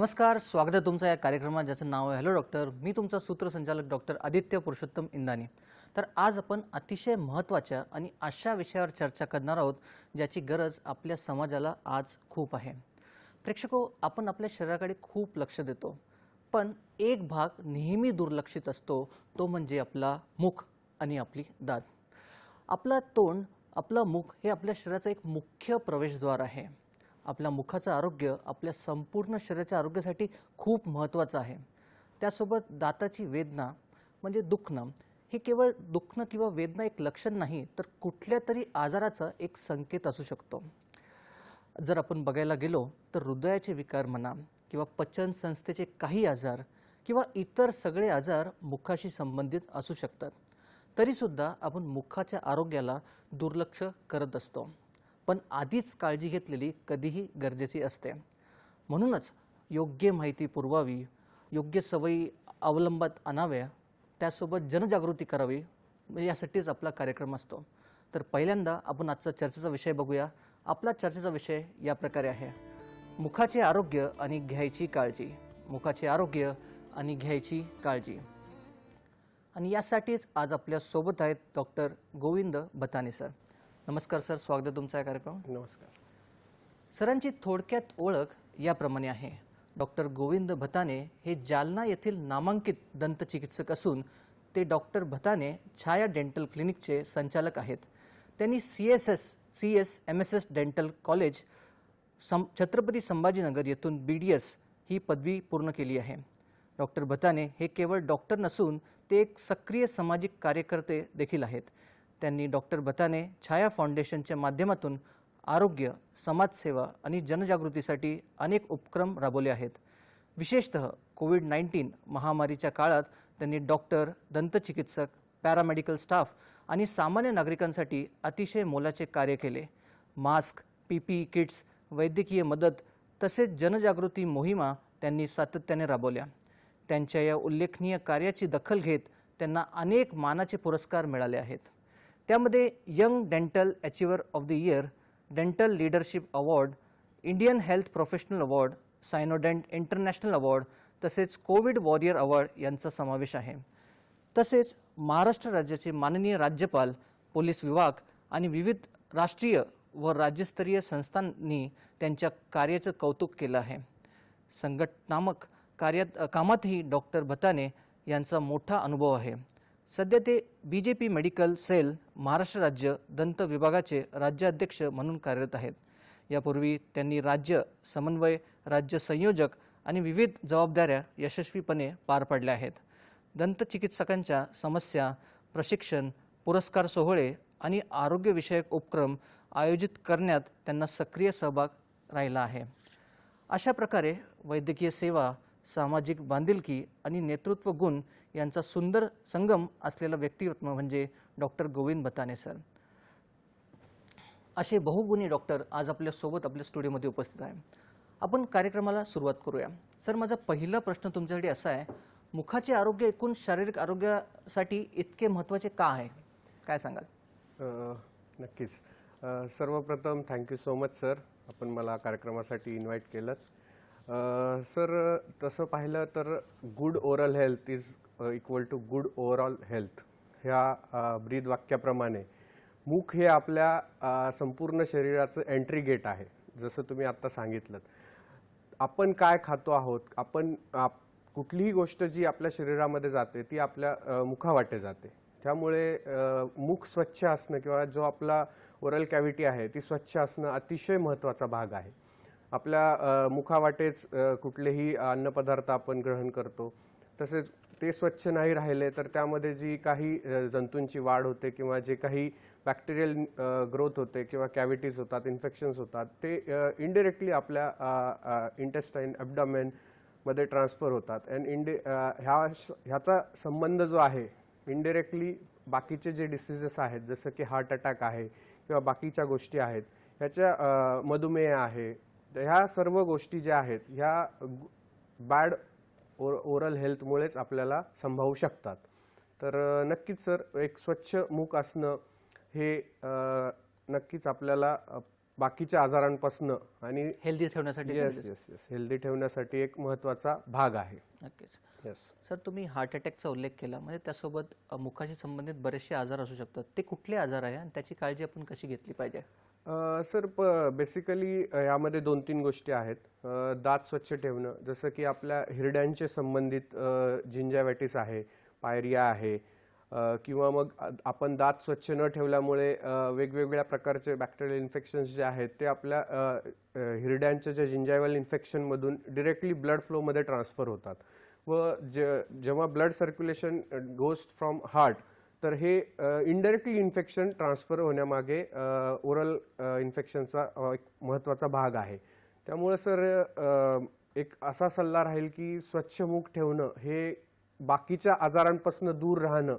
नमस्कार स्वागत आहे तुमचं या कार्यक्रमात ज्याचं नाव आहे हॅलो डॉक्टर मी तुमचा सूत्रसंचालक डॉक्टर आदित्य पुरुषोत्तम इंदानी. तर आज आपण अतिशय महत्त्वाच्या आणि अशा विषयावर चर्चा करणार आहोत ज्याची गरज आपल्या समाजाला आज खूप आहे. प्रेक्षको आपण आपल्या शरीराकडे खूप लक्ष देतो पण एक भाग नेहमी दुर्लक्षित असतो तो म्हणजे आपला मुख आणि आपली दात. आपला तोंड आपलं मुख हे आपल्या शरीराचं एक मुख्य प्रवेशद्वार आहे. आपल्या मुखाचं आरोग्य आपल्या संपूर्ण शरीराच्या आरोग्यासाठी खूप महत्त्वाचं आहे. त्यासोबत दाताची वेदना म्हणजे दुखणं. हे केवळ दुखणं किंवा वेदना एक लक्षण नाही तर कुठल्या तरी आजाराचा एक संकेत असू शकतो. जर आपण बघायला गेलो तर हृदयाचे विकार म्हणा किंवा पचन संस्थेचे काही आजार किंवा इतर सगळे आजार मुखाशी संबंधित असू शकतात. तरीसुद्धा आपण मुखाच्या आरोग्याला दुर्लक्ष करत असतो. पण आधीच काळजी घेतलेली कधीही गरजेची असते. म्हणूनच योग्य माहिती पुरवावी योग्य सवयी अवलंबात आणाव्या त्यासोबत जनजागृती करावी यासाठीच आपला कार्यक्रम असतो. तर पहिल्यांदा आपण आजचा चर्चेचा विषय बघूया. आपला चर्चेचा विषय या प्रकारे आहे. मुखाचे आरोग्य आणि घ्यायची काळजी. मुखाचे आरोग्य आणि घ्यायची काळजी. आणि यासाठीच आज आपल्यासोबत आहेत डॉक्टर गोविंद बताने सर. नमस्कार सर स्वागत आहे तुमचा या कार्यक्रम नमस्कार. सरांची थोडक्यात ओळख याप्रमाणे आहे. डॉक्टर गोविंद भताने हे जालना येथील नामांकित दंतचिकित्सक असून ते डॉक्टर भताने छाया डेंटल क्लिनिकचे संचालक आहेत. त्यांनी C S S C S M S S dental college सं छत्रपती संभाजीनगर येथून बी डी एस ही पदवी पूर्ण केली आहे. डॉक्टर भताने हे केवळ डॉक्टर नसून ते एक सक्रिय सामाजिक कार्यकर्ते देखील आहेत. त्यांनी डॉक्टर भताने छाया फाउंडेशनच्या माध्यमातून आरोग्य समाजसेवा आणि जनजागृतीसाठी अनेक उपक्रम राबवले आहेत. विशेषतः कोविड नाईन्टीन महामारीच्या काळात त्यांनी डॉक्टर दंतचिकित्सक पॅरामेडिकल स्टाफ आणि सामान्य नागरिकांसाठी अतिशय मोलाचे कार्य केले. मास्क पी पी किट्स वैद्यकीय मदत तसेच जनजागृती मोहिमा त्यांनी सातत्याने राबवल्या. त्यांच्या या उल्लेखनीय कार्याची दखल घेत त्यांना अनेक मानाचे पुरस्कार मिळाले आहेत. त्यामध्ये young dental achiever of the year dental leadership award Indian health professional award Synodent international award तसेच कोविड वॉरियर अवॉर्ड यांचा समावेश आहे. तसेच महाराष्ट्र राज्याचे माननीय राज्यपाल पोलीस विभाग आणि विविध राष्ट्रीय व राज्यस्तरीय संस्थांनी त्यांच्या कार्याचं कौतुक केलं आहे. संघटनात्मक कार्यात कामातही डॉक्टर भताने यांचा मोठा अनुभव आहे. सध्या ते B J P medical sale Maharashtra राज्य दंत विभागाचे राज्याध्यक्ष म्हणून कार्यरत आहेत. यापूर्वी त्यांनी राज्य समन्वय राज्य संयोजक आणि विविध जबाबदाऱ्या यशस्वीपणे पार पाडल्या आहेत. दंतचिकित्सकांच्या समस्या प्रशिक्षण पुरस्कार सोहळे आणि आरोग्यविषयक उपक्रम आयोजित करण्यात त्यांना सक्रिय सहभाग राहिला आहे. अशा प्रकारे वैद्यकीय सेवा सामाजिक बांधिलकी आणि नेतृत्व गुण यांचा सुंदर संगम असलेलं व्यक्तिमत्व म्हणजे डॉक्टर गोविंद बताने सर. असे बहुगुणी डॉक्टर आज आपल्यासोबत आपल्या स्टुडिओमध्ये उपस्थित आहे आपण कार्यक्रमाला सुरुवात करूया. सर माझा पहिला प्रश्न तुमच्यासाठी असा आहे मुखाचे आरोग्य एकूण शारीरिक आरोग्यासाठी इतके महत्त्वाचे का आहे? काय सांगाल? नक्कीच. सर्वप्रथम थँक्यू सो मच सर आपण मला कार्यक्रमासाठी इन्व्हाइट केलं सर तसं पाहिलं तर good oral health is equal to good overall health ह्या ब्रीद वाक्याप्रमाणे. मुख हे आपल्या संपूर्ण शरीराचं एंट्री गेट आहे जसं तुम्ही आत्ता सांगितलं आपण काय खातो आहोत? आपण आप- कुठलीही गोष्ट जी आपल्या शरीरामध्ये जाते ती आपल्या मुखावाटे जाते. त्यामुळे मुख स्वच्छ असणं किंवा जो आपला ओरल कॅव्हिटी आहे ती स्वच्छ असणं अतिशय महत्त्वाचा भाग आहे. आपल्या मुखावाटेच कुठलेही अन्नपदार्थ आपण ग्रहण करतो. तसेच ते स्वच्छ नाही राहिले तर त्यामध्ये जी काही जंतूंची वाढ होते किंवा जे काही बॅक्टेरियल ग्रोथ होते किंवा कॅव्हिटीज होतात इन्फेक्शन्स होतात ते इनडिरेक्टली आपल्या इंटेस्टाईन ॲबडॉमेन मध्ये ट्रान्सफर होतात. अँड इंडि ह्या ह्याचा संबंध जो आहे इनडिरेक्टली बाकीचे जे डिसिजेस आहेत जसं की हार्ट अटॅक आहे किंवा बाकीच्या गोष्टी आहेत ह्याच्या मधुमेह आहे तर ह्या सर्व गोष्टी ज्या आहेत ह्या बॅड ओरल हेल्थमुळेच आपल्याला संभावू शकतात. तर नक्कीच सर एक स्वच्छ मुख असणं हे नक्कीच आपल्याला बाकीच्या आजारांपासून आणि हेल्दी ठेवण्यासाठी येस येस येस हेल्दी ठेवण्यासाठी एक महत्त्वाचा भाग आहे. नक्कीच. येस सर तुम्ही हार्ट अटॅकचा उल्लेख केला. म्हणजे त्यासोबत मुखाशी संबंधित बरेचसे आजार असू शकतात. ते कुठले आजार आहे आणि त्याची काळजी आपण कशी घेतली पाहिजे? सर प बेसिकली यामध्ये दोन तीन गोष्टी आहेत. दात स्वच्छ ठेवणं जसं की आपल्या हिरड्यांचे संबंधित जिंजावॅटिस आहे पायरिया आहे किंवा मग आपण दात स्वच्छ न ठेवल्यामुळे वेगवेगळ्या प्रकारचे बॅक्टेरियल इन्फेक्शन्स जे आहेत ते आपल्या हिरड्यांच्या ज्या जिंजायवल इन्फेक्शनमधून डिरेक्टली ब्लड फ्लोमध्ये ट्रान्सफर होतात. व जे जेव्हा blood circulation goes from heart तर हे इनडायरेक्टली इन्फेक्शन ट्रान्सफर होण्यामागे ओरल इन्फेक्शनचा एक महत्त्वाचा भाग आहे. त्यामुळं सर एक असा सल्ला राहील की स्वच्छमुख ठेवणं हे बाकीच्या आजारांपासून दूर राहणं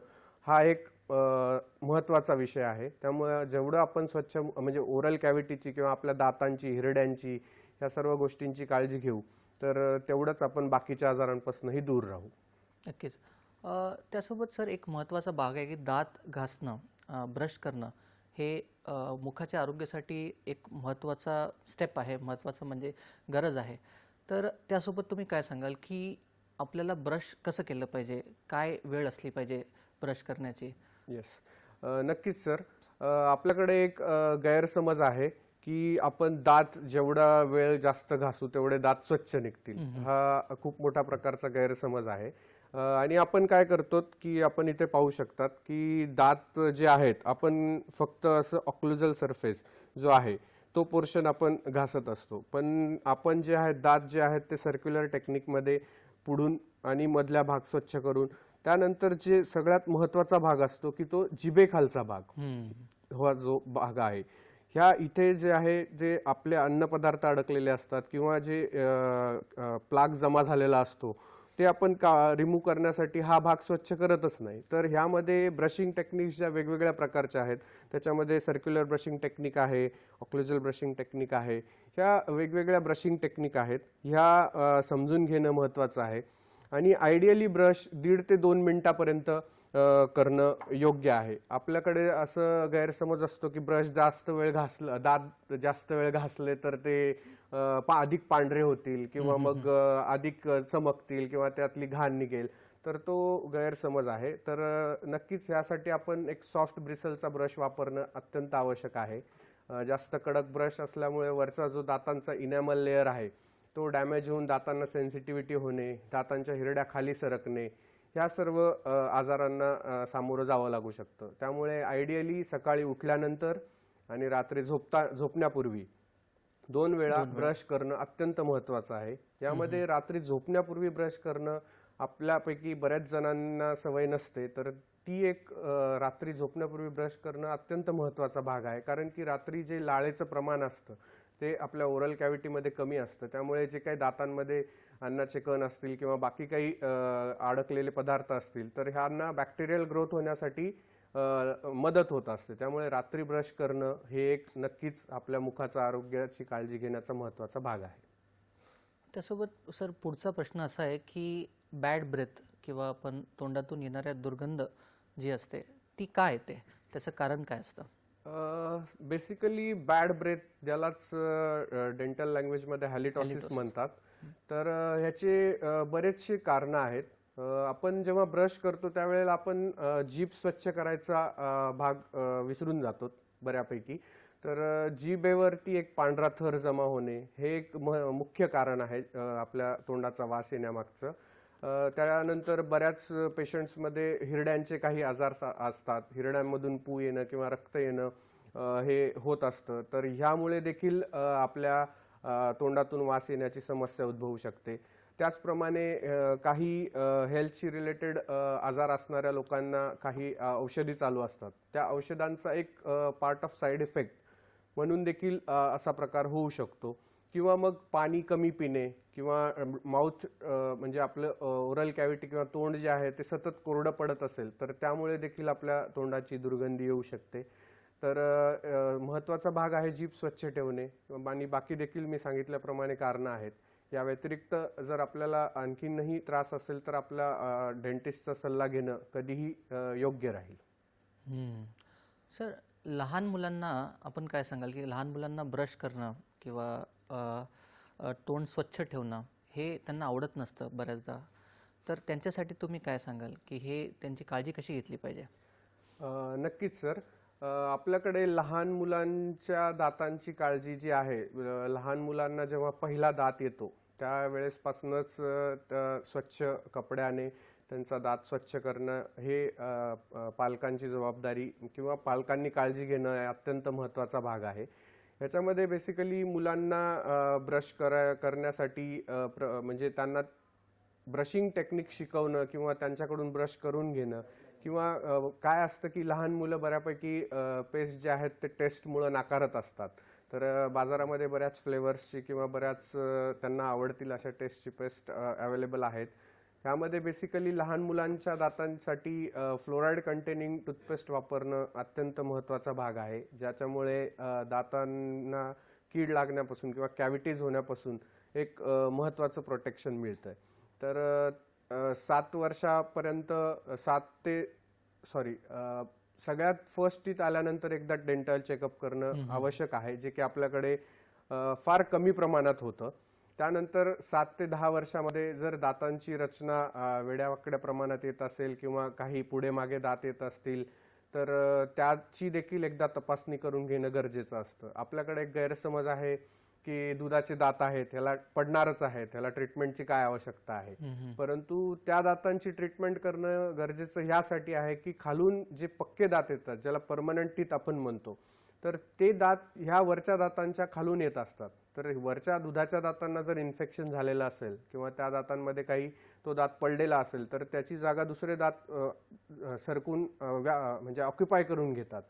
हा एक महत्त्वाचा विषय आहे. त्यामुळं जेवढं आपण स्वच्छ म्हणजे ओरल कॅव्हिटीची किंवा आपल्या दातांची हिरड्यांची या सर्व गोष्टींची काळजी घेऊ तर तेवढंच आपण बाकीच्या आजारांपासूनही दूर राहू. नक्कीच. त्यासोबत सर एक महत्त्वाचा भाग आहे की दात घासणं ब्रश करणं हे मुखाच्या आरोग्यासाठी एक महत्त्वाचा स्टेप आहे महत्त्वाचं म्हणजे गरज आहे. तर त्यासोबत तुम्ही काय सांगाल की आपल्याला ब्रश कसं केलं पाहिजे? काय वेळ असली पाहिजे ब्रश करण्याची? येस नक्कीच सर. आपल्याकडे एक गैरसमज आहे की आपण दात जेवढा वेळ जास्त घासू तेवढे दात स्वच्छ निघतील. हा खूप मोठा प्रकारचा गैरसमज आहे. आणि आपण काय करतो की आपण इथे पाहू शकतात की दात जे आहेत आपण फक्त असं ऑक्लुझल सरफेस जो आहे तो पोर्शन आपण घासत असतो. पण आपण जे आहेत दात जे आहेत ते सर्क्युलर टेक्निकमध्ये पुढून आणि मधल्या भाग स्वच्छ करून त्यानंतर जे सगळ्यात महत्त्वाचा भाग असतो की तो जिभेखालचा भाग हा जो भाग आहे. ह्या इथे जे आहे जे आपले अन्नपदार्थ अडकलेले असतात किंवा जे प्लाग जमा झालेला असतो ते आपण का रिमूव्ह करण्यासाठी हा भाग स्वच्छ करतच नाही. तर ह्यामध्ये ब्रशिंग टेक्निक्स ज्या वेगवेगळ्या प्रकारच्या आहेत त्याच्यामध्ये सर्क्युलर ब्रशिंग टेक्निक आहे ऑक्लोजल ब्रशिंग टेक्निक आहे ह्या वेगवेगळ्या ब्रशिंग टेक्निक आहेत ह्या समजून घेणं महत्त्वाचं आहे. आणि आयडियली ब्रश दीड ते दोन मिनटापर्यंत करणं योग्य आहे. आपल्याकडे असं गैरसमज असतो की ब्रश जास्त वेळ घासलं दात जास्त वेळ घासले तर ते अधिक पांढरे होतील किंवा मग अधिक चमकतील किंवा त्यातली घाण निघेल. तर तो गैरसमज आहे. तर नक्कीच यासाठी आपण एक सॉफ्ट ब्रिसलचा ब्रश वापरणं अत्यंत आवश्यक आहे. जास्त कडक ब्रश असल्यामुळे वरचा जो दातांचा इनॅमल लेअर आहे तो डॅमेज होऊन दातांना सेन्सिटिव्हिटी होणे दातांच्या हिरड्या खाली सरकणे ह्या सर्व आजारांना सामोरं जावं लागू शकतं. त्यामुळे आयडियली सकाळी उठल्यानंतर आणि रात्री झोपता झोपण्यापूर्वी दोन वेळा ब्रश करणं अत्यंत महत्वाचं आहे. यामध्ये रात्री झोपण्यापूर्वी ब्रश करणं आपल्यापैकी बऱ्याच जणांना सवय नसते तर ती एक रात्री झोपण्यापूर्वी ब्रश करणं अत्यंत महत्त्वाचा भाग आहे. कारण की रात्री जे लाळेचं प्रमाण असतं ते आपल्या ओरल कॅव्हिटीमध्ये कमी असतं. त्यामुळे जे काही दातांमध्ये अन्नाचे कण असतील किंवा बाकी काही अडकलेले पदार्थ असतील तर ह्यांना बॅक्टेरियल ग्रोथ होण्यासाठी मदत होत असते. त्यामुळे रात्री ब्रश करणं हे एक नक्कीच आपल्या मुखाचा आरोग्याची काळजी घेण्याचा महत्त्वाचा भाग आहे. त्यासोबत सर पुढचा प्रश्न असा आहे की बॅड ब्रेथ किंवा आपण तोंडातून येणाऱ्या दुर्गंध जी असते ती काय येते त्याचं कारण काय असतं? बेसिकली बॅड ब्रेथ ज्यालाच डेंटल लँग्वेजमध्ये हॅलिटॉसिस म्हणतात. तर ह्याचे बरेचसे कारणं आहेत. आपण जेव्हा ब्रश करतो त्यावेळेला आपण जीभ स्वच्छ करायचा भाग विसरून जातो बऱ्यापैकी. तर अ, जिभेवरती एक पांढरा थर जमा होणे हे एक म- मुख्य कारण आहे आपल्या तोंडाचा वास येण्यामागचं. त्यानंतर बऱ्याच पेशंट्समध्ये हिरड्यांचे काही आजार सा- असतात. हिरड्यांमधून पू येणं किंवा रक्त येणं हे होत असतं. तर ह्यामुळे देखील आपल्या तोंडातून वास येण्याची समस्या उद्भवू शकते. त्याचप्रमाणे काही हेल्थशी रिलेटेड आजार असणाऱ्या लोकांना काही औषधी चालू असतात. त्या औषधांचा एक पार्ट ऑफ साईड इफेक्ट म्हणून देखील असा प्रकार होऊ शकतो. किंवा मग पाणी कमी पिणे किंवा माउथ म्हणजे आपलं ओरल कॅव्हिटी किंवा तोंड जे आहे ते सतत कोरडं पडत असेल तर त्यामुळे देखील आपल्या तोंडाची दुर्गंधी येऊ शकते. तर महत्त्वाचा भाग आहे जीभ स्वच्छ ठेवणे. आणि बाकी देखील मी सांगितल्याप्रमाणे कारणं आहेत. या व्यतिरिक्त जर आपल्याला आणखीनही त्रास असेल तर आपला डेंटिस्टचा सल्ला घेणं कधीही योग्य राहील. सर लहान मुलांना आपण काय सांगाल की लहान मुलांना ब्रश करणं किंवा तोंड स्वच्छ ठेवणं हे त्यांना आवडत नसतं बऱ्याचदा. तर त्यांच्यासाठी तुम्ही काय सांगाल की हे त्यांची काळजी कशी घेतली पाहिजे? नक्कीच सर. आपल्याकडे लहान मुलांच्या दातांची काळजी जी आहे लहान मुलांना जेव्हा पहिला दात येतो त्यावेळेसपासूनच स्वच्छ कपड्याने त्यांचा दात स्वच्छ करणं हे पालकांची जबाबदारी किंवा पालकांनी काळजी घेणं अत्यंत महत्त्वाचा भाग आहे. ह्याच्यामध्ये बेसिकली मुलांना ब्रश करा करण्यासाठी प्र म्हणजे त्यांना ब्रशिंग टेक्निक शिकवणं किंवा त्यांच्याकडून ब्रश करून घेणं किंवा काय असतं की लहान मुलं बऱ्यापैकी पेस्ट जे आहेत ते टेस्टमुळं नाकारत असतात. तर बाजारामध्ये बऱ्याच फ्लेवर्सची किंवा बऱ्याच त्यांना आवडतील अशा टेस्टची पेस्ट अवेलेबल आहेत. त्यामध्ये बेसिकली लहान मुलांच्या दातांसाठी फ्लोराईड कंटेनिंग टूथपेस्ट वापरणं अत्यंत महत्त्वाचा भाग आहे. ज्याच्यामुळे दातांना कीड लागण्यापासून किंवा कॅव्हिटीज होण्यापासून एक महत्त्वाचं प्रोटेक्शन मिळतं तर अ, सात वर्षापर्यंत सात ते सॉरी सगळ्यात फर्स्ट टीथ आल्यानंतर एकदा डेंटल चेकअप करणं आवश्यक आहे जे की आपल्याकडे फार कमी प्रमाणात होतं. त्यानंतर सात ते दहा वर्षामध्ये जर दातांची रचना वेड्यावाकड्या प्रमाणात येत असेल किंवा काही पुढे मागे दात येत असतील तर त्याची देखील एकदा तपासणी करून घेणं गरजेचं असतं. आपल्याकडे एक गैरसमज आहे की दुधाचे दात आहेत ह्याला पडणारच आहे त्याला ट्रीटमेंटची काय आवश्यकता आहे? परंतु त्या दातांची ट्रीटमेंट करणं गरजेचं ह्यासाठी आहे की खालून जे पक्के दात येतात ज्याला परमनंट टीथ आपण म्हणतो तर ते दात ह्या वरच्या दातांच्या खालून येत असतात. तर वरच्या दुधाच्या दातांना जर इन्फेक्शन झालेलं असेल किंवा त्या दातांमध्ये काही तो दात पडलेला असेल तर त्याची जागा दुसरे दात सरकून व्या- म्हणजे ऑक्युपाय करून घेतात.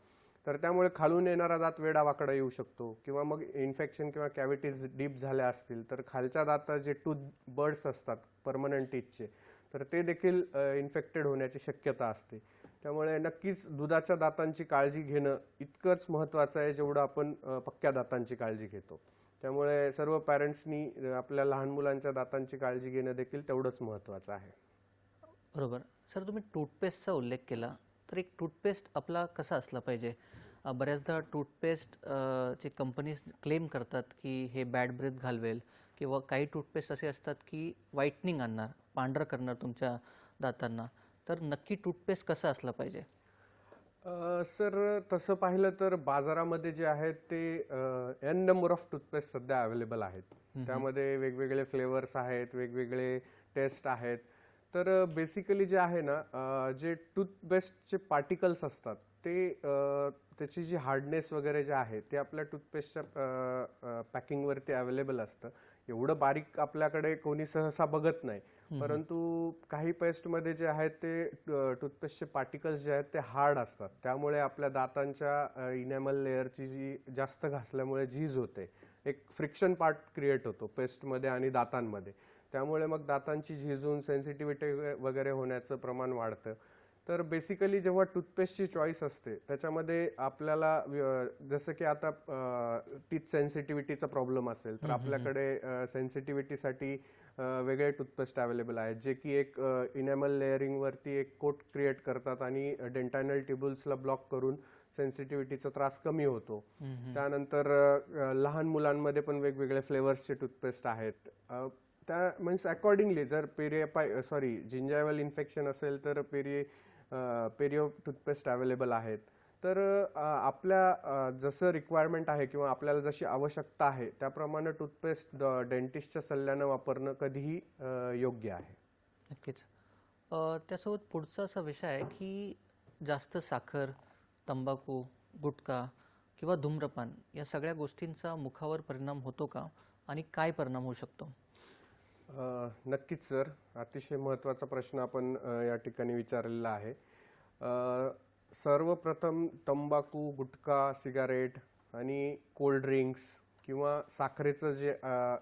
तर त्यामुळे खालून येणारा दात वेडा वाकडा येऊ शकतो किंवा मग इन्फेक्शन किंवा कॅव्हिटीज डीप झाल्या असतील तर खालच्या दातात जे टूथ बर्ड्स असतात परमनंट टीथचे तर ते देखील इन्फेक्टेड होण्याची शक्यता असते. त्यामुळे नक्कीच दुधाच्या दातांची काळजी घेणं इतकंच महत्त्वाचं आहे जेवढं आपण पक्क्या दातांची काळजी घेतो. त्यामुळे सर्व पॅरेंट्सनी आपल्या लहान मुलांच्या दातांची काळजी घेणं देखील तेवढंच महत्त्वाचं आहे. बरोबर. सर तुम्ही टूथपेस्टचा उल्लेख केला तर एक टूथपेस्ट आपला कसा असला पाहिजे? बऱ्याचदा टूथपेस्ट अ, चे कंपनीज क्लेम करतात की हे बॅड ब्रेथ घालवेल किंवा काही टूथपेस्ट असे असतात की व्हाईटनिंग आणणार पांढरं करणार तुमच्या दातांना. तर नक्की टूथपेस्ट कसं असलं पाहिजे? सर तसं पाहिलं तर बाजारामध्ये जे आहेत ते एन नंबर ऑफ टूथपेस्ट सध्या अवेलेबल आहेत. त्यामध्ये वेगवेगळे फ्लेवर्स आहेत वेगवेगळे टेस्ट आहेत. तर बेसिकली जे आहे ना जे टूथपेस्टचे पार्टिकल्स असतात ते त्याची जी हार्डनेस वगैरे जे आहे ते आपल्या टूथपेस्टच्या पॅकिंगवरती अवेलेबल असतं. एवढं बारीक आपल्याकडे कोणी सहसा बघत नाही. परंतु काही पेस्टमध्ये जे आहेत ते टूथपेस्टचे पार्टिकल्स जे आहेत ते हार्ड असतात. त्यामुळे आपल्या दातांच्या इनॅमल लेअरची जी जास्त घासल्यामुळे झीज होते. एक फ्रिक्शन पार्ट क्रिएट होतो पेस्टमध्ये आणि दातांमध्ये. त्यामुळे मग दातांची झिजून सेन्सिटिव्हिटी वगैरे होण्याचं प्रमाण वाढतं. तर बेसिकली जेव्हा टूथपेस्टची चॉईस असते त्याच्यामध्ये आपल्याला जसं की आता टीथ सेन्सिटिव्हिटीचा प्रॉब्लेम असेल तर आपल्याकडे सेन्सिटिव्हिटीसाठी वेगळे टूथपेस्ट अवेलेबल आहेत जे की एक इनॅमल लेअरिंगवरती एक कोट क्रिएट करतात आणि डेंटायनल टिब्युल्सला ब्लॉक करून सेन्सिटिव्हिटीचा त्रास कमी होतो. त्यानंतर लहान मुलांमध्ये पण वेगवेगळे फ्लेवर्सचे टूथपेस्ट आहेत. त्या मीन्स अकॉर्डिंगली जर पेरिया सॉरी जिंजायवल इन्फेक्शन असेल तर पेरी पेरिओ टूथपेस्ट अवेलेबल आहेत. तर आपल्या जसं रिक्वायरमेंट आहे किंवा आपल्याला जशी आवश्यकता आहे त्याप्रमाणे टूथपेस्ट डेंटिस्टच्या सल्ल्यानं वापरणं कधीही योग्य आहे. नक्कीच. त्यासोबत पुढचा असा विषय आहे की जास्त साखर तंबाखू गुटखा किंवा धूम्रपान या सगळ्या गोष्टींचा मुखावर परिणाम होतो का? आणि काय परिणाम होऊ शकतो? नक्कीच सर. अतिशय महत्त्वाचा प्रश्न आपण या ठिकाणी विचारलेला आहे. सर्वप्रथम तंबाखू गुटखा सिगारेट आणि कोल्ड ड्रिंक्स किंवा साखरेचं जे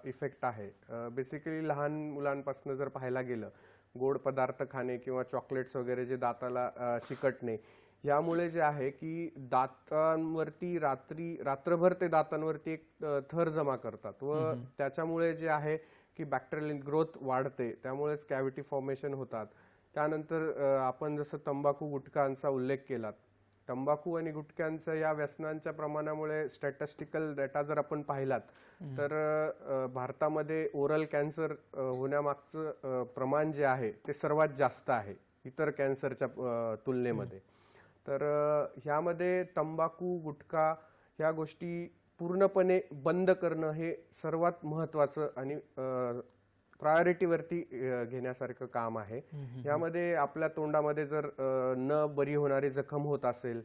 इफेक्ट आहे बेसिकली लहान मुलांपासून जर पाहायला गेलं गोड पदार्थ खाणे किंवा चॉकलेट्स वगैरे जे दाताला चिकटणे यामुळे जे आहे की दातांवरती रात्री रात्रभर ते दातांवरती एक थर जमा करतात व त्याच्यामुळे जे आहे की बॅक्टेरियल ग्रोथ वाढते त्यामुळेच कॅव्हिटी फॉर्मेशन होतात. त्यानंतर आपण जसं तंबाखू गुटखांचा उल्लेख केलात. तंबाखू आणि गुटख्यांच्या या व्यसनांच्या प्रमाणामुळे स्टॅटिस्टिकल डेटा जर आपण पाहिलात तर भारतामध्ये ओरल कॅन्सर होण्यामागचं प्रमाण जे आहे ते सर्वात जास्त आहे इतर कॅन्सरच्या तुलनेमध्ये. तर ह्यामध्ये तंबाखू गुटखा ह्या गोष्टी पूर्णपणे बंद करणं हे सर्वात महत्वाचं आणि प्रायोरिटीवरती घेण्यासारखं काम आहे. यामध्ये आपल्या तोंडामध्ये जर न बरी होणारी जखम होत असेल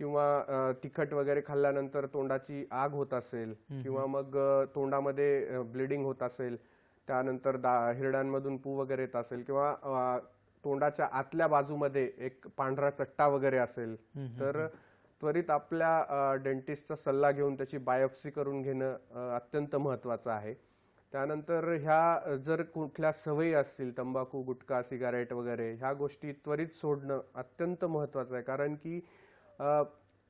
किंवा तिखट वगैरे खाल्ल्यानंतर तोंडाची आग होत असेल किंवा मग तोंडामध्ये ब्लिडिंग होत असेल त्यानंतर दा हिरड्यांमधून पू वगैरे येत असेल किंवा तोंडाच्या आतल्या बाजूमध्ये एक पांढरा चट्टा वगैरे असेल तर त्वरित आपल्या डेंटिस्टचा सल्ला घेऊन त्याची बायोप्सी करून घेणं अत्यंत महत्वाचं आहे. त्यानंतर ह्या जर कुठल्या सवयी असतील तंबाखू गुटखा सिगारेट वगैरे ह्या गोष्टी त्वरित सोडणं अत्यंत महत्वाचं आहे. कारण की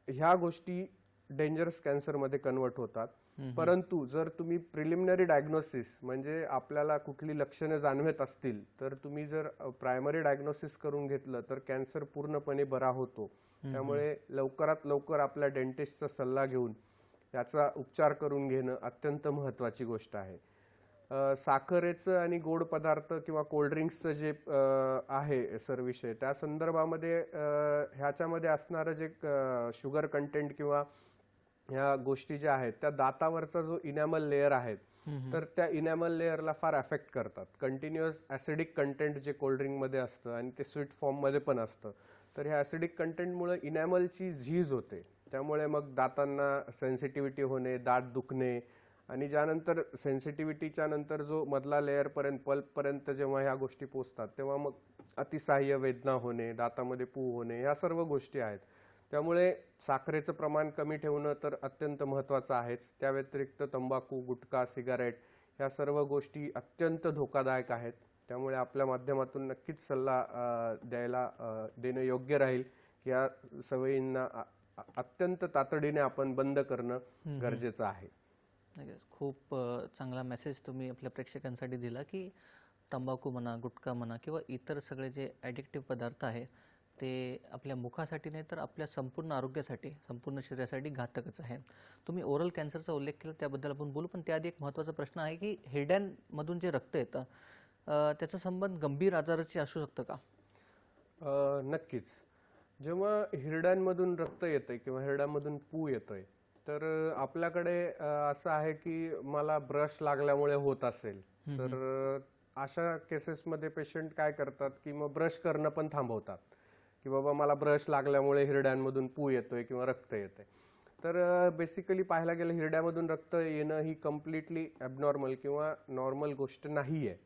ह्या गोष्टी डेंजरस कॅन्सरमध्ये कन्वर्ट होतात. परंतु जर तुम्ही प्रिलिमिनरी डायग्नोसिस म्हणजे आपल्याला कुठली लक्षणं जाणवत असतील तर तुम्ही जर प्रायमरी डायग्नोसिस करून घेतलं तर कॅन्सर पूर्णपणे बरा होतो. त्यामुळे लवकरात लवकर आपल्या डेंटिस्टचा सल्ला घेऊन याचा उपचार करून घेणं अत्यंत महत्वाची गोष्ट आहे. साखरेचं आणि गोड पदार्थ किंवा कोल्ड्रिंक्सचं जे आहे सर विषय त्या संदर्भामध्ये ह्याच्यामध्ये असणारं जे शुगर कंटेंट किंवा ह्या गोष्टी ज्या आहेत त्या दातावरचा जो इनॅमल लेअर आहेत तर त्या इनॅमल लेअरला फार अफेक्ट करतात. कंटिन्युअस ऍसिडिक कंटेंट जे कोल्ड्रिंकमध्ये असतं आणि ते स्वीट फॉर्ममध्ये पण असतं. तर ह्या ॲसिडिक कंटेंटमुळे इनॅमलची झीज होते. त्यामुळे मग दातांना सेन्सिटिव्हिटी होणे दात दुखणे आणि ज्यानंतर सेन्सिटिव्हिटीच्या नंतर जो मधला लेअरपर्यंत पल्पपर्यंत जेव्हा ह्या गोष्टी पोचतात तेव्हा मग अतिसाह्य वेदना होणे दातामध्ये पू होणे ह्या सर्व गोष्टी आहेत. त्यामुळे साखरेचं प्रमाण कमी ठेवणं तर अत्यंत महत्त्वाचं आहेच. त्या व्यतिरिक्त तंबाखू गुटखा सिगारेट ह्या सर्व गोष्टी अत्यंत धोकादायक आहेत. त्यामुळे आपल्या माध्यमातून नक्कीच सल्ला द्यायला देणं योग्य राहील. की या सवयींना अत्यंत तातडीने आपण बंद करणं गरजेचं आहे. खूप चांगला मेसेज तुम्ही आपल्या प्रेक्षकांसाठी दिला की तंबाखू म्हणा गुटखा म्हणा किंवा इतर सगळे जे ॲडिक्टिव्ह पदार्थ आहे ते आपल्या मुखासाठी नाही तर आपल्या संपूर्ण आरोग्यासाठी संपूर्ण शरीरासाठी घातकच आहे. तुम्ही ओरल कॅन्सरचा उल्लेख केला त्याबद्दल आपण बोलू पण त्याआधी एक महत्त्वाचा प्रश्न आहे की हिरड्यांमधून जे रक्त येतं त्याचा संबंध गंभीर आजाराची असू शकतं का? नक्कीच. जेव्हा हिरड्यांमधून रक्त येतंय किंवा हिरड्यांमधून पू येतोय तर आपल्याकडे असं आहे की मला ब्रश लागल्यामुळे होत असेल. तर अशा केसेसमध्ये पेशंट काय करतात की मग ब्रश करणं पण थांबवतात. की बाबा मला ब्रश लागल्यामुळे हिरड्यांमधून पू येतोय किंवा रक्त येतंय. तर बेसिकली पाहायला गेलं हिरड्यामधून रक्त येणं ही कम्प्लिटली ॲबनॉर्मल किंवा नॉर्मल गोष्ट नाही आहे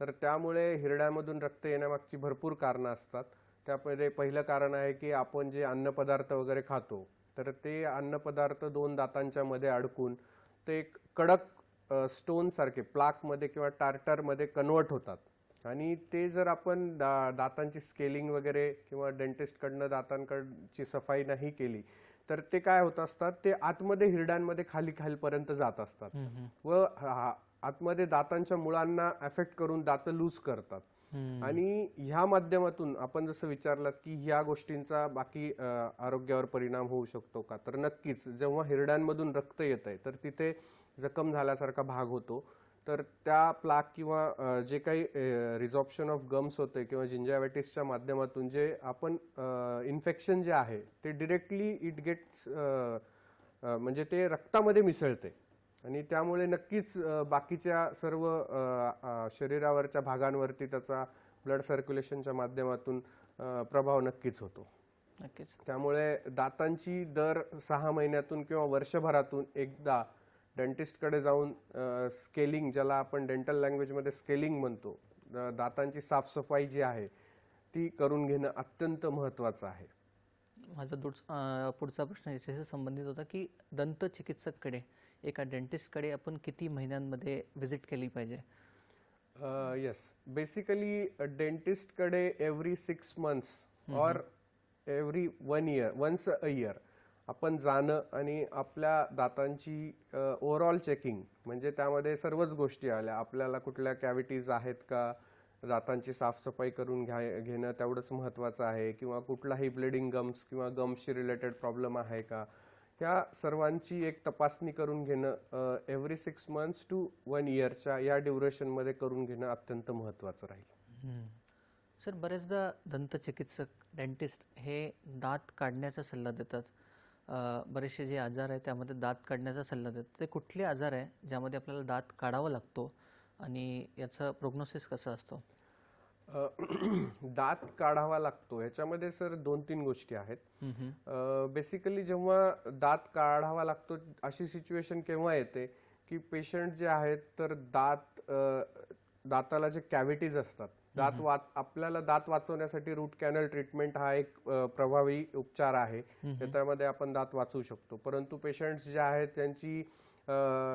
तर त्यामुळे हिरड्यामधून रक्त येण्यामागची भरपूर कारणं असतात. त्यामध्ये पहिलं कारण आहे की आपण जे अन्नपदार्थ वगैरे खातो तर ते अन्नपदार्थ दोन दातांच्या मध्ये अडकून ते एक कडक स्टोन सारखे प्लाकमध्ये किंवा टार्टरमध्ये कन्वर्ट होतात. आणि ते जर आपण दा दातांची स्केलिंग वगैरे किंवा डेंटिस्टकडनं दातांकडची सफाई नाही केली तर ते काय होत असतात? ते आतमध्ये हिरड्यांमध्ये खाली खालीपर्यंत जात असतात. व हा- आतमध्ये दातांच्या मुळांना अफेक्ट करून दात लूज करतात. आणि ह्या माध्यमातून आपण जसं विचारलं की ह्या गोष्टींचा बाकी आरोग्यावर परिणाम होऊ शकतो का? तर नक्कीच जेव्हा हिरड्यांमधून रक्त येत आहे तर तिथे जखम झाल्यासारखा भाग होतो. तर त्या प्लाक किंवा जे काही रिझॉप्शन ऑफ गम्स होते किंवा जिंजायटिसच्या माध्यमातून जे आपण इन्फेक्शन जे आहे ते डिरेक्टली इट गेट्स म्हणजे ते रक्तामध्ये मिसळते. आणि त्यामुळे नक्कीच बाकीच्या सर्व शरीरावरच्या भागांवरती त्याचा ब्लड सर्क्युलेशनच्या माध्यमातून प्रभाव नक्कीच होतो. नक्कीच. त्यामुळे दातांची दर सहा महिन्यातून किंवा वर्षभरातून एकदा डेंटिस्टकडे जाऊन स्केलिंग ज्याला आपण डेंटल लँग्वेजमध्ये स्केलिंग म्हणतो दातांची साफसफाई जी आहे ती करून घेणं अत्यंत महत्त्वाचं आहे. माझा पुढचा प्रश्न याच्याशी संबंधित होता की दंत चिकित्सककडे एका डेंटिस्टकडे आपण किती महिन्यांमध्ये व्हिजिट केली पाहिजे? Yes basically डेंटिस्टकडे every six months or every one year once a year आपण जाणं आणि आपल्या दातांची ओव्हरऑल चेकिंग म्हणजे त्यामध्ये सर्वच गोष्टी आल्या. आपल्याला कुठल्या कॅव्हिटीज आहेत का? दातांची साफसफाई करून घ्या घेणं तेवढंच महत्त्वाचं आहे किंवा कुठलाही ब्लिडिंग गम्स किंवा गम्सशी रिलेटेड प्रॉब्लेम आहे का? ह्या सर्वांची एक तपासणी करून घेणं every six months to one इयरच्या या ड्युरेशनमध्ये करून घेणं अत्यंत महत्त्वाचं राहील. सर बरेचदा दंतचिकित्सक डेंटिस्ट हे दात काढण्याचा सल्ला देतात. बरेचसे जे आजार आहे त्यामध्ये दात काढण्याचा सल्ला देतात. ते कुठले आजार आहे ज्यामध्ये आपल्याला दात काढावा लागतो आणि याचा प्रोग्नोसिस कसा असतो? दात काढावा लागतो. ह्याच्यामध्ये सर दोन तीन गोष्टी आहेत. बेसिकली जेव्हा दात काढावा लागतो अशी सिच्युएशन केव्हा येते की पेशंट जे आहेत तर दात अ, दाताला जे कॅव्हिटीज असतात दात वाच आपल्याला दात वाचवण्यासाठी रूट कॅनल ट्रीटमेंट हा एक अ, प्रभावी उपचार आहे. त्याच्यामध्ये आपण दात वाचवू शकतो. परंतु पेशंट्स जे आहेत त्यांची अ,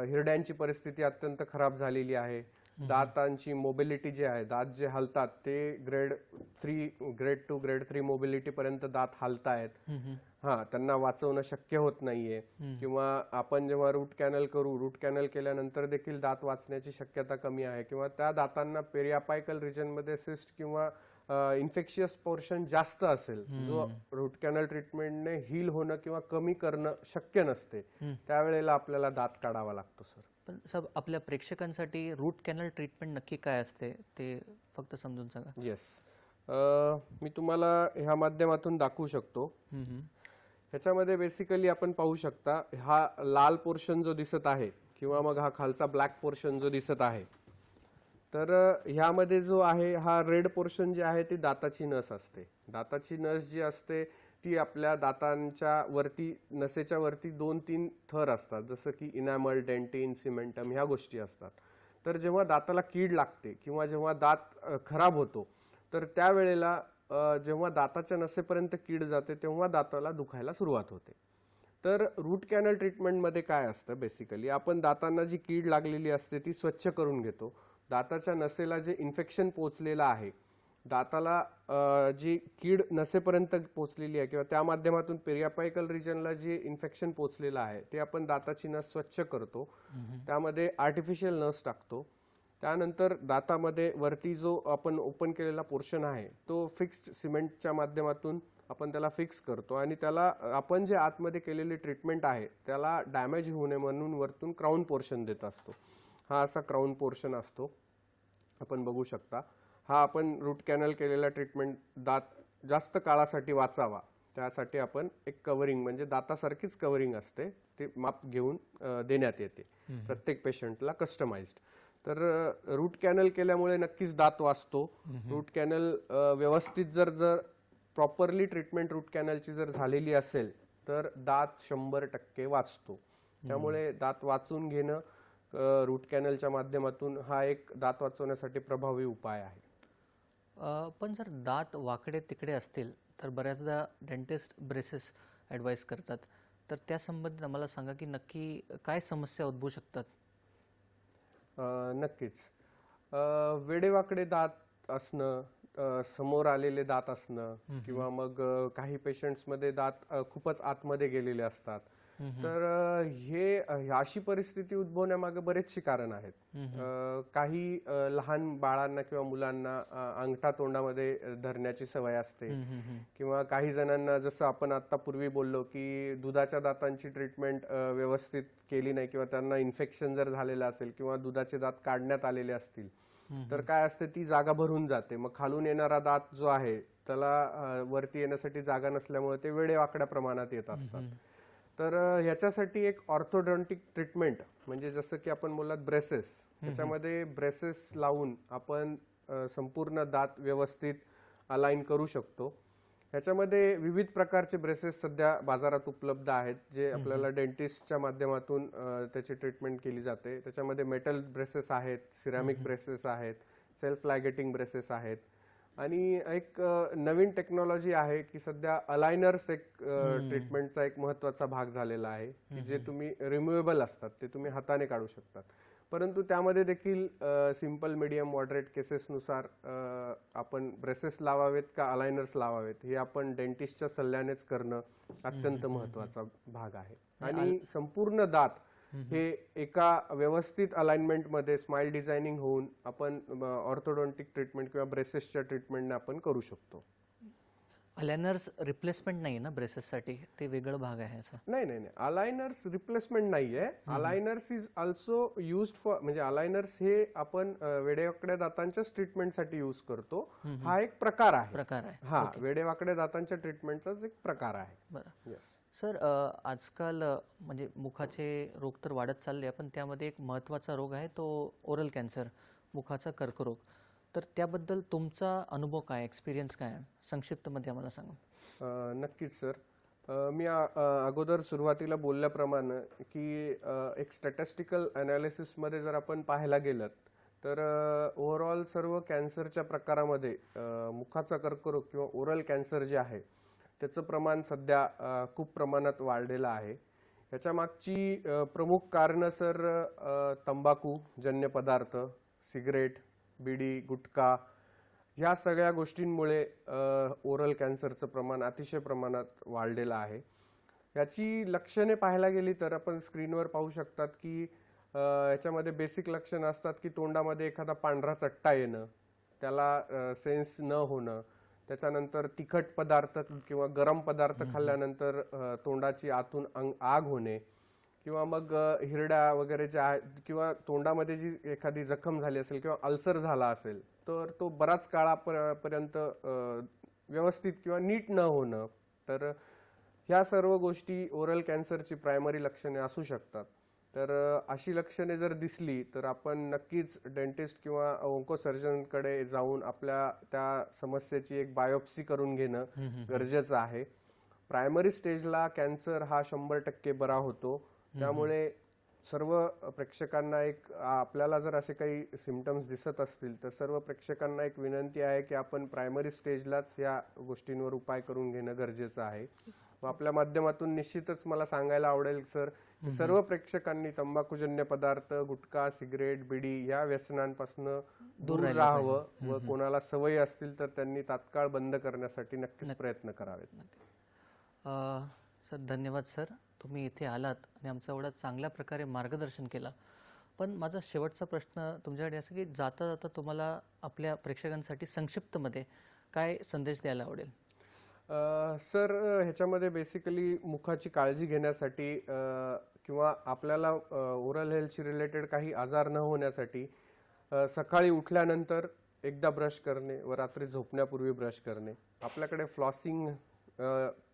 हिरड्यांची परिस्थिती अत्यंत खराब झालेली आहे. दातांची मोबिलिटी जी आहे दात जे हलतात ते grade three grade two grade three mobility पर्यंत दात हलतायत. हा त्यांना वाचवणं शक्य होत नाहीये. किंवा आपण जेव्हा रूट कॅनल करू रूट कॅनल केल्यानंतर देखील दात वाचण्याची शक्यता कमी आहे. किंवा त्या दातांना पेरियापायकल रिजनमध्ये सिस्ट किंवा इन्फेक्शियस पोर्शन जास्त असेल जो रूट कॅनल ट्रीटमेंटने हील होणं किंवा कमी करणं शक्य नसते. त्यावेळेला आपल्याला दात काढावा लागतो सर. पण सब आपल्या प्रेक्षकांसाठी रूट कॅनल ट्रीटमेंट नक्की काय असते ते फक्त समजून सांगा. येस मी तुम्हाला ह्या माध्यमातून दाखवू शकतो. ह्याच्यामध्ये बेसिकली आपण पाहू शकता हा लाल पोर्शन जो दिसत आहे किंवा मग हा खालचा ब्लॅक पोर्शन जो दिसत आहे तर ह्यामध्ये जो आहे हा रेड पोर्शन जे आहे ती दाताची नस असते. दाताची नस जी असते ती आपल्या दातांच्या वरती नसेच्या वरती दोन तीन थर असतात. जसं की इनॅमल डेंटिन सिमेंटम ह्या गोष्टी असतात. तर जेव्हा दाताला कीड लागते किंवा जेव्हा दात खराब होतो तर त्यावेळेला जेव्हा दाताच्या नसेपर्यंत कीड जाते तेव्हा दाताला दुखायला सुरुवात होते. तर रूट कॅनल ट्रीटमेंटमध्ये काय असतं बेसिकली आपण दातांना जी कीड लागलेली असते ती स्वच्छ करून घेतो. दाताच्या नसेला जे इन्फेक्शन पोचलेलं आहे दाताला जी कीड नसेपर्यंत पोचलेली आहे किंवा त्या माध्यमातून पेरियापायकल रिजनला जे इन्फेक्शन पोचलेलं आहे ते आपण दाताची नस स्वच्छ करतो. त्यामध्ये आर्टिफिशियल नस टाकतो. त्यानंतर दातामध्ये वरती जो आपण ओपन केलेला पोर्शन आहे तो फिक्स्ड सिमेंटच्या माध्यमातून आपण त्याला फिक्स करतो आणि त्याला आपण जे आतमध्ये केलेली ट्रीटमेंट आहे त्याला डॅमेज होऊ नये म्हणून वरतून क्राऊन पोर्शन देत असतो. हा असा क्राऊन पोर्शन असतो. आपण बघू शकता. हा आपण रूट कॅनल केलेला ट्रीटमेंट दात जास्त काळासाठी वाचावा. त्यासाठी आपण एक कव्हरिंग म्हणजे दातासारखीच कव्हरिंग असते ते माप घेऊन देण्यात येते. प्रत्येक पेशंटला कस्टमाइज्ड तर रूट कॅनल केल्यामुळे नक्कीच दात वाचतो. रूट कॅनल व्यवस्थित जर जर प्रॉपरली ट्रीटमेंट रूट कॅनलची जर झालेली असेल तर दात शंभर टक्के वाचतो. त्यामुळे दात वाचून घेणं रूट कॅनलच्या माध्यमातून हा एक दात वाचवण्यासाठी प्रभावी उपाय आहे. पण जर दात वाकडे तिकडे असतील तर बऱ्याचदा डेंटिस्ट ब्रेसेस ॲडवाईस करतात. तर त्या संबंधित आम्हाला सांगा की नक्की काय समस्या उद्भवू शकतात? नक्कीच. वेडेवाकडे दात असणं समोर आलेले दात असणं किंवा मग काही पेशंट्समध्ये दात खूपच आतमध्ये गेलेले असतात. तर हे अशी परिस्थिती उद्भवण्यामागे बरेचशी कारण आहेत. काही लहान बाळांना किंवा मुलांना अंगठा तोंडामध्ये धरण्याची सवय असते. किंवा काही जणांना जसं आपण आता पूर्वी बोललो की दुधाच्या दातांची ट्रीटमेंट व्यवस्थित केली नाही किंवा त्यांना इन्फेक्शन जर झालेलं असेल किंवा दुधाचे दात काढण्यात आलेले असतील तर काय असते ती जागा भरून जाते. मग खालून येणारा दात जो आहे त्याला वरती येण्यासाठी जागा नसल्यामुळे ते वेडे वाकड्या प्रमाणात येत असतात. तर ह्याच्यासाठी एक ऑर्थोडॉन्टिक ट्रीटमेंट म्हणजे जसं की आपण बोललात ब्रेसेस ह्याच्यामध्ये ब्रेसेस लावून आपण संपूर्ण दात व्यवस्थित अलाइन करू शकतो. ह्याच्यामध्ये विविध प्रकारचे ब्रेसेस सध्या बाजारात उपलब्ध आहेत जे आपल्याला डेंटिस्टच्या माध्यमातून त्याची ट्रीटमेंट केली जाते. त्याच्यामध्ये मेटल ब्रेसेस आहेत सिरामिक ब्रेसेस आहेत सेल्फ लायगेटिंग ब्रेसेस आहेत. आणि एक नवीन टेक्नॉलॉजी आहे की सध्या अलायनर्स एक ट्रीटमेंटचा एक महत्त्वाचा भाग झालेला आहे की जे तुम्ही रिम्युएबल असतात ते तुम्ही हाताने काढू शकतात. परंतु त्यामध्ये देखील सिंपल मीडियम मॉडरेट केसेसनुसार आपण ब्रेसेस लावावेत का अलायनर्स लावावेत हे आपण डेंटिस्टच्या सल्ल्यानेच करणं अत्यंत महत्त्वाचा भाग आहे. आणि संपूर्ण दात हे एका व्यवस्थित अलाइनमेंटमध्ये स्माइल डिझायनिंग होऊन आपण ऑर्थोडॉन्टिक ट्रीटमेंट किंवा ब्रेसेसच्या ट्रीटमेंटने आपण करू शकतो. अलायनर्स रिप्लेसमेंट नाही ना ब्रेसेससाठी? ते वेगळं भाग आहे याचा. नाही नाही नाही. अलायनर्स रिप्लेसमेंट नाहीये. Aligners is also used for म्हणजे अलायनर्स हे आपण वेडेवाकड्या दातांच्याच ट्रीटमेंटसाठी यूज करतो. हा एक प्रकार आहे. प्रकार आहे. हा वेडेवाकड्या दातांच्या ट्रीटमेंटचाच एक प्रकार आहे. बरं. येस सर आजकाल म्हणजे मुखाचे रोग तर वाढत चालले पण त्यामध्ये एक महत्त्वाचा रोग आहे तो ओरल कॅन्सर मुखाचा कर्करोग. तर त्याबद्दल तुमचा अनुभव काय एक्सपिरियन्स काय आहे? संक्षिप्तमध्ये आम्हाला सांगा. नक्कीच सर. मी अगोदर सुरुवातीला बोलल्याप्रमाणे की एक स्टॅटिस्टिकल अनालिसिसमध्ये जर आपण पाहायला गेलं तर ओव्हरऑल सर्व कॅन्सरच्या प्रकारामध्ये मुखाचा कर्करोग किंवा ओरल कॅन्सर जे आहे त्याचं प्रमाण सध्या खूप प्रमाणात वाढलेलं आहे. याच्यामागची प्रमुख कारणं सर तंबाखू जन्य पदार्थ सिगरेट बिडी गुटखा ह्या सगळ्या गोष्टींमुळे ओरल कॅन्सरचं प्रमाण अतिशय प्रमाणात वाढलेलं आहे. याची लक्षणे पाहायला गेली तर आपण स्क्रीनवर पाहू शकतात की याच्यामध्ये बेसिक लक्षणं असतात की तोंडामध्ये एखादा पांढरा चट्टा येणं त्याला सेन्स न होणं त्याच्यानंतर तिखट पदार्थ किंवा गरम पदार्थ खाल्ल्यानंतर तोंडाची आतून अंग आग होणे किंवा मग हिरड्या वगैरे ज्या आहेत किंवा तोंडामध्ये जी एखादी जखम झाली असेल किंवा अल्सर झाला असेल तर तो बराच काळापर्यंत व्यवस्थित किंवा नीट न होणं तर ह्या सर्व गोष्टी ओरल कॅन्सरची प्रायमरी लक्षणे असू शकतात. तर अशी लक्षणे जर दिसली तर आपण नक्कीच डेंटिस्ट किंवा ओंकोसर्जनकडे जाऊन आपल्या त्या समस्येची एक बायोप्सी करून घेणं गरजेचं आहे. प्रायमरी स्टेजला कॅन्सर हा शंभर टक्के बरा होतो. त्यामुळे सर्व प्रेक्षकांना एक आपल्याला जर असे काही सिमटम्स दिसत असतील तर सर्व प्रेक्षकांना एक विनंती आहे की आपण प्रायमरी स्टेजलाच या गोष्टींवर उपाय करून घेणं गरजेचं आहे. व आपल्या माध्यमातून निश्चितच मला सांगायला आवडेल सर सर्व प्रेक्षकांनी तंबाखूजन्य पदार्थ गुटखा सिगरेट बिडी या व्यसनांपासून दूर राहावं व कोणाला सवयी असतील तर त्यांनी तात्काळ बंद करण्यासाठी नक्कीच प्रयत्न करावेत. सर धन्यवाद सर. तुम्ही इथे आलात आणि आमचं एवढं चांगल्या प्रकारे मार्गदर्शन केलं. पण माझा शेवटचा प्रश्न तुमच्याकडे असं की जाता जाता तुम्हाला आपल्या प्रेक्षकांसाठी संक्षिप्तमध्ये काय संदेश द्यायला आवडेल? सर ह्याच्यामध्ये बेसिकली मुखाची काळजी घेण्यासाठी किंवा आपल्याला ओरल हेल्थशी रिलेटेड काही आजार न होण्यासाठी सकाळी उठल्यानंतर एकदा ब्रश करणे व रात्री झोपण्यापूर्वी ब्रश करणे. आपल्याकडे फ्लॉसिंग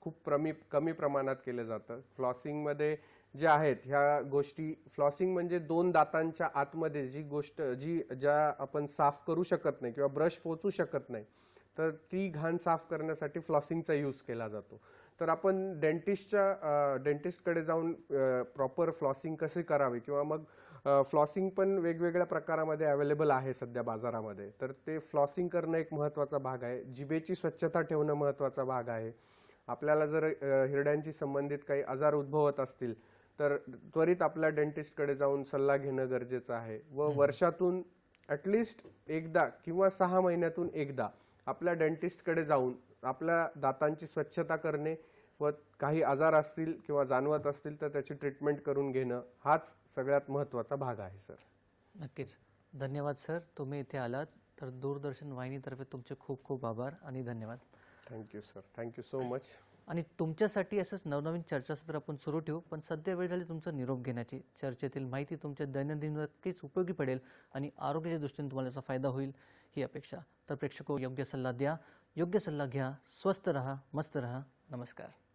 खूप प्रमी कमी प्रमाणात केलं जातं. फ्लॉसिंगमध्ये जे आहेत ह्या गोष्टी फ्लॉसिंग म्हणजे दोन दातांच्या आतमध्ये जी गोष्ट जी ज्या आपण साफ करू शकत नाही किंवा ब्रश पोचू शकत नाही तर ती घाण साफ करण्यासाठी फ्लॉसिंगचा यूज केला जातो. तर आपण डेंटिस्टच्या डेंटिस्टकडे जाऊन प्रॉपर फ्लॉसिंग कसे करावे? किंवा मग फ्लॉसिंग पण वेगवेगळ्या प्रकारामध्ये अवेलेबल आहे सध्या बाजारामध्ये. तर ते फ्लॉसिंग करणं एक महत्त्वाचा भाग आहे. जिभेची स्वच्छता ठेवणं महत्त्वाचा भाग आहे. आपल्याला जर हिरड्यांशी संबंधित काही आजार उद्भवत असतील तर त्वरित आपल्या डेंटिस्टकडे जाऊन सल्ला घेणं गरजेचं आहे. व वर्षातून ॲटलिस्ट एकदा किंवा सहा महिन्यातून एकदा आपल्या डेंटिस्टकडे जाऊन आपल्या दातांची स्वच्छता करणे व काही आजार असतील किंवा जाणवत असतील तर त्याची ट्रीटमेंट करून घेणं हाच सगळ्यात महत्त्वाचा भाग आहे सर नक्कीच. धन्यवाद सर तुम्ही इथे आलात. तर दूरदर्शन वाहिनीतर्फे तुमचे खूप खूप आभार आणि धन्यवाद. Thank you sir thank you so much आणि तुमच्यासाठी असंच नवनवीन चर्चासत्र आपण सुरू ठेवू पण सध्या वेळ झाली तुमचा निरोप घेण्याची. चर्चेतील माहिती तुमच्या दैनंदिन नक्कीच उपयोगी पडेल आणि आरोग्याच्या दृष्टीने तुम्हाला याचा फायदा होईल ही अपेक्षा. तर प्रेक्षको योग्य सल्ला द्या. योग्य सल्ला घ्या स्वस्थ रहा मस्त रहा. नमस्कार.